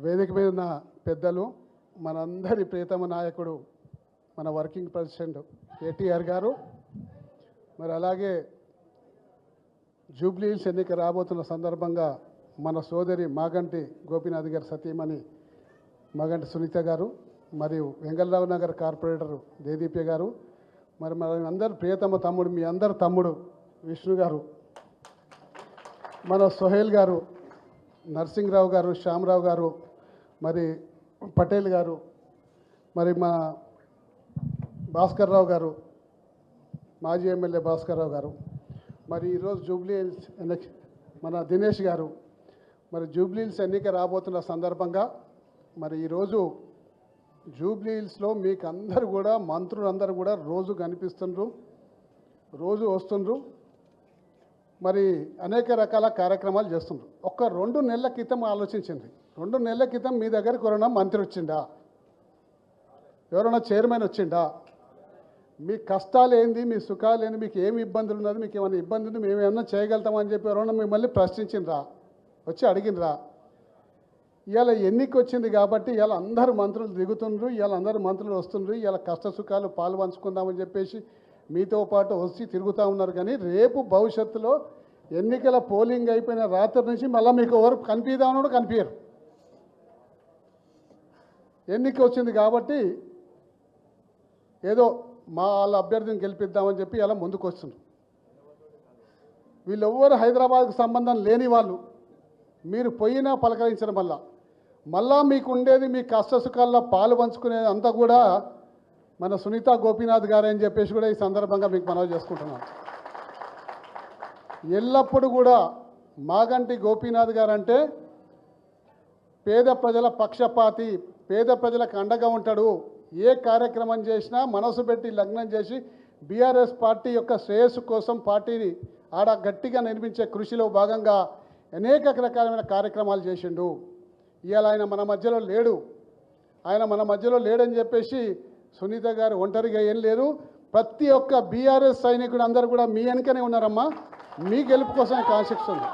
వేదిక మీద ఉన్న పెద్దలు మనందరి ప్రియతమ నాయకుడు మన వర్కింగ్ ప్రెసిడెంట్ కేటీఆర్ గారు మరి అలాగే జూబ్లీహిల్స్ ఎన్నిక రాబోతున్న సందర్భంగా మన సోదరి మాగంటి గోపీనాథ్ గారి సతీమణి మాగంటి సునీత గారు మరియు వెంగళరావు నగర్ కార్పొరేటర్ దేదీప్య గారు మరి మన అందరు ప్రియతమ తమ్ముడు మీ అందరు తమ్ముడు విష్ణు గారు మన సోహేల్ గారు నరసింహరావు గారు శ్యామరావు గారు మరి పటేల్ గారు మరి మా భాస్కర్ రావు గారు మాజీ ఎమ్మెల్యే భాస్కర్ రావు గారు మరి ఈరోజు జూబ్లీ హిల్స్ మన దినేష్ గారు మరి జూబ్లీ హిల్స్ ఎన్నిక రాబోతున్న సందర్భంగా మరి ఈరోజు జూబ్లీ హిల్స్లో మీకు అందరు కూడా మంత్రులందరూ కూడా రోజు కనిపిస్తుండ్రు రోజు వస్తుండ్రు. మరి అనేక రకాల కార్యక్రమాలు చేస్తుండ్రు. ఒక్క రెండు నెలల క్రితం ఆలోచించింది రెండు నెలల క్రితం మీ దగ్గరికి ఎవరైనా మంత్రి వచ్చిండా? ఎవరైనా చైర్మన్ వచ్చిండా? మీ కష్టాలు ఏంది? మీ సుఖాలు ఏంది? మీకు ఏమి ఇబ్బందులు ఉన్నది? మీకు ఏమైనా ఇబ్బంది ఉంది? మేము ఏమన్నా చేయగలుగుతామని చెప్పి ఎవరైనా మిమ్మల్ని ప్రశ్నించిండ్రా? వచ్చి అడిగినరా ఇవాళ ఎన్నిక వచ్చింది కాబట్టి ఇవాళ అందరు మంత్రులు దిగుతుండ్రు. ఇవాళ అందరు మంత్రులు వస్తుండ్రు. ఇవాళ కష్ట సుఖాలు పాలు పంచుకుందామని చెప్పేసి మీతో పాటు వచ్చి తిరుగుతూ ఉన్నారు కానీ రేపు భవిష్యత్తులో ఎన్నికల పోలింగ్ అయిపోయిన రాత్రి నుంచి మళ్ళీ మీకు ఎవరు కనిపిద్దామని కూడా కనిపించరు ఎన్నిక వచ్చింది కాబట్టి ఏదో మా వాళ్ళ అభ్యర్థిని గెలిపిద్దామని చెప్పి అలా ముందుకు వస్తున్నారు. వీళ్ళెవ్వరు హైదరాబాద్కు సంబంధం లేని వాళ్ళు. మీరు పోయినా పలకరించడం వల్ల. మళ్ళా మీకు ఉండేది మీ కష్ట సుఖాల్లో పాలు పంచుకునేది అంతా కూడా మన సునీత గోపీనాథ్ గారు అని చెప్పేసి కూడా ఈ సందర్భంగా మీకు మనవి చేసుకుంటున్నాను ఎల్లప్పుడూ కూడా మాగంటి గోపీనాథ్ గారు అంటే పేద ప్రజల పక్షపాతి పేద ప్రజలకు అండగా ఉంటాడు. ఏ కార్యక్రమం చేసినా మనసు పెట్టి లగ్నం చేసి బీఆర్ఎస్ పార్టీ యొక్క శ్రేయస్సు కోసం పార్టీని ఆడ గట్టిగా నిర్మించే కృషిలో భాగంగా అనేక రకాలమైన కార్యక్రమాలు చేసిండు. ఇవాళ ఆయన మన మధ్యలో లేడు. ఆయన మన మధ్యలో లేడని చెప్పేసి సునీత గారు ఒంటరిగా ఏం లేరు ప్రతి ఒక్క బీఆర్ఎస్ సైనికుడు అందరూ కూడా మీ వెనుకనే ఉన్నారమ్మా. మీ గెలుపు కోసమే కాన్సెప్ట్స్ ఉంది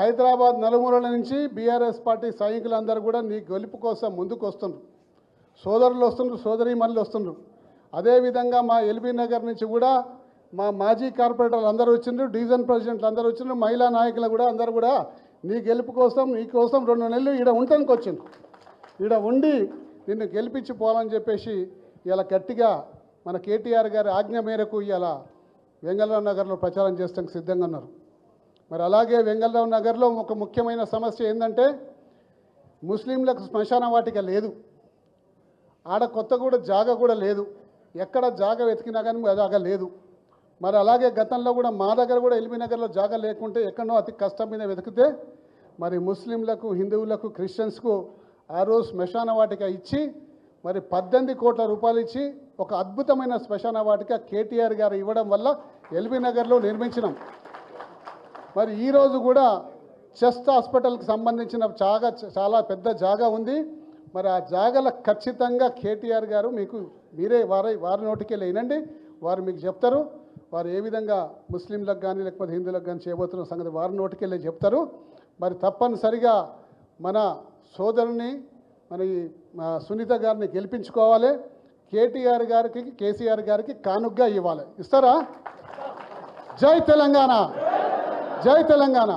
హైదరాబాద్ నలుమూలల నుంచి బీఆర్ఎస్ పార్టీ సైనికులందరూ కూడా నీ గెలుపు కోసం ముందుకు వస్తుండ్రు. సోదరులు వస్తుండ్రు సోదరీమణులు వస్తుండ్రు. అదేవిధంగా మా ఎల్బీ నగర్ నుంచి కూడా మా మాజీ కార్పొరేటర్లు అందరూ వచ్చిండ్రు డివిజన్ ప్రెసిడెంట్లు అందరూ వచ్చిండ్రు మహిళా నాయకులు కూడా అందరూ కూడా నీ గెలుపు కోసం నీ కోసం రెండు నెలలు ఈడ ఉండటానికి వచ్చిండ్రు. ఈడ ఉండి నిన్ను గెలిపించి పోవాలని చెప్పేసి ఇలా గట్టిగా మన కేటీఆర్ గారి ఆజ్ఞ మేరకు ఇలా వెంగళరావు నగర్లో ప్రచారం చేస్తానికి సిద్ధంగా ఉన్నారు. మరి అలాగే వెంగళరావు నగర్లో ఒక ముఖ్యమైన సమస్య ఏంటంటే ముస్లింలకు శ్మశాన వాటిక లేదు. ఆడ కొత్త కూడా జాగ కూడా లేదు. ఎక్కడ జాగ వెతికినా కానీ జాగ లేదు. మరి అలాగే గతంలో కూడా మా దగ్గర కూడా ఎల్బీ నగర్లో జాగ లేకుంటే ఎక్కడో అతి కష్టం మీద వెతికితే మరి ముస్లింలకు హిందువులకు క్రిస్టియన్స్కు ఆ రోజు శ్మశాన వాటిక ఇచ్చి మరి పద్దెనిమిది కోట్ల రూపాయలు ఇచ్చి ఒక అద్భుతమైన శ్మశాన వాటిక కేటీఆర్ గారు ఇవ్వడం వల్ల ఎల్బీ నగర్లో నిర్మించినాం. మరి ఈరోజు కూడా చెస్ట్ హాస్పిటల్కి సంబంధించిన జాగా చాలా పెద్ద జాగా ఉంది. మరి ఆ జాగల ఖచ్చితంగా కేటీఆర్ గారు మీకు మీరే వారి వారి నోటికి లేనండి. వారు మీకు చెప్తారు. వారు ఏ విధంగా ముస్లింలకు కానీ లేకపోతే హిందువులకు కానీ చేయబోతున్న సంగతి వారి నోటికి చెప్తారు. మరి తప్పనిసరిగా మన సోదరుని మరి సునీత గారిని గెలిపించుకోవాలి. కేటీఆర్ గారికి కేసీఆర్ గారికి కానుగ్గా ఇవ్వాలి. ఇస్తారా? జై తెలంగాణ! జై తెలంగాణ!